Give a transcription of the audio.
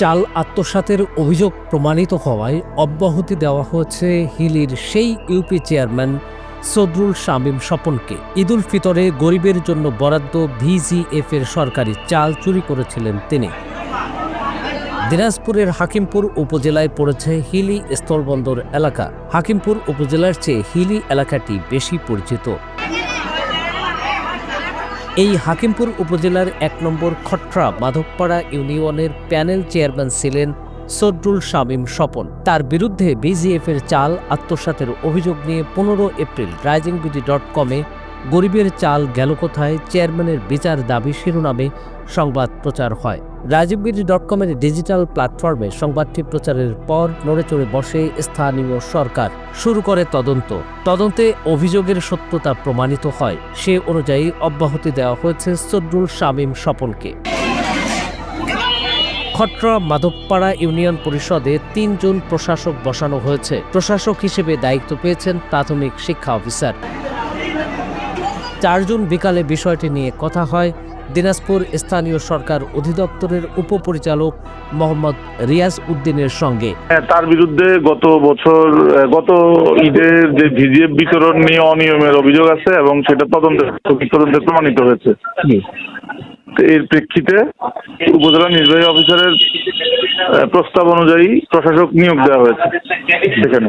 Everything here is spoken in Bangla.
চাল আত্মসাতের অভিযোগ প্রমাণিত হওয়ায় অব্যাহতি দেওয়া হয়েছে হিলির সেই ইউপি চেয়ারম্যান সদরুল শামীম স্বপনকে। ঈদুল ফিতরে গরিবের জন্য বরাদ্দ ভিজিএফ এর সরকারি চাল চুরি করেছিলেন তিনি। দিনাজপুরের হাকিমপুর উপজেলায় পড়েছে হিলি স্থলবন্দর এলাকা। হাকিমপুর উপজেলার চেয়ে হিলি এলাকাটি বেশি পরিচিত। এই হাকিমপুর উপজেলার এক নম্বর খট্রা মাধবপাড়া ইউনিয়নের প্যানেল চেয়ারম্যান ছিলেন সদরুল শামীম স্বপন। তার বিরুদ্ধে বিজিএফের চাল আত্মসাতের অভিযোগ নিয়ে পনেরো এপ্রিল রাইজিং বিডি ডট কমে গরিবের চাল গেল কোথায়? চেয়ারম্যানের বিচার দাবি শিরোনামে সংবাদ প্রচার হয়। রাজীবগিরি ডট কমের ডিজিটাল প্ল্যাটফর্মে সংবাদটি প্রচারের পর নড়েচড়ে বসে স্থানীয় সরকার। শুরু করে তদন্ত। তদন্তে অভিযোগের সত্যতা প্রমাণিত হয়। সে অনুযায়ী অব্যাহতি দেওয়া হয়েছে সদরুল শামীম স্বপনকে। খট্রা মাধবপাড়া ইউনিয়ন পরিষদে তিনজন প্রশাসক বসানো হয়েছে। প্রশাসক হিসেবে দায়িত্ব পেয়েছেন প্রাথমিক শিক্ষা অফিসার। চারজন বিকালে বিষয়টি নিয়ে কথা হয় দিনাজপুর স্থানীয় সরকার অধিদপ্তরের উপপরিচালক মোহাম্মদ রিয়াজ উদ্দিনের সঙ্গে। হ্যাঁ তার বিরুদ্ধে গত বছর গত ঈদের যে ভিজিএফ বিতরণ নিয়ে অনিয়মের অভিযোগ আছে এবং সেটা তদন্তে তদন্তে প্রমাণিত হয়েছে। এর প্রেক্ষিতে উপজেলা নির্বাহী অফিসারের প্রস্তাব অনুযায়ী প্রশাসক নিয়োগ দেওয়া হয়েছে সেখানে।